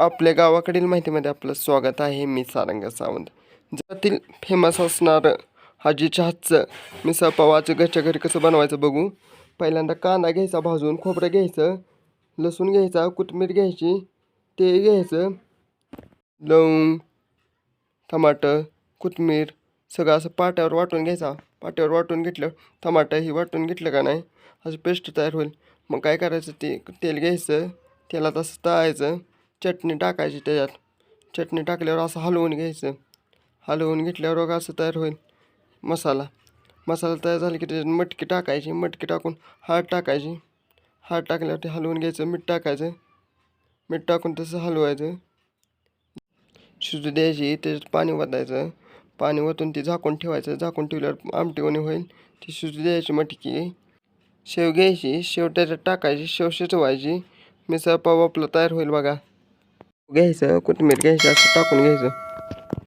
आपल्या गावाकडील माहितीमध्ये आपलं स्वागत आहे. मी सारंग सावंत. जगातील फेमस असणारं हाजीच्या हातचं मिसळ पावाचं घरच्या घरी कसं बनवायचं बघू. पहिल्यांदा कांदा घ्यायचा भाजून खोबरं घ्यायचं लसूण घ्यायचा कोथिंबीर घ्यायची ते घ्यायचं लवंग टमाटर कोथिंबीर सगळं असं पाट्यावर वाटून घ्यायचा. पाट्यावर वाटून घेतलं टमाटर ही वाटून घेतलं का नाही? असं पेस्ट तयार होईल. मग काय करायचं? ते तेल घ्यायचं तेलात असं तळायचं. चटणी टाकायची त्याच्यात. चटणी टाकल्यावर असं हलवून घ्यायचं. हलवून घेतल्यावर बघा असं तयार होईल मसाला. मसाला तयार झाला की त्याच्यात मटकी टाकायची. मटकी टाकून हळद टाकायची. हळद टाकल्यावर ते हलवून घ्यायचं. मीठ टाकायचं. मीठ टाकून तसं हलवायचं. शिजू द्यायची. त्याच्यात पाणी ओतायचं. पाणी वतून ती झाकून ठेवायचं. झाकून ठेवल्यावर आमटीवणी होईल. ती शिजू द्यायची मटकी. शेव घ्यायची. शेव त्याच्यात टाकायची. शेव शिजवायची. मिसळ पाव आपलं तयार होईल बघा. घ्यायचं कोथिंबीर घ्यायची असं टाकून घ्यायचं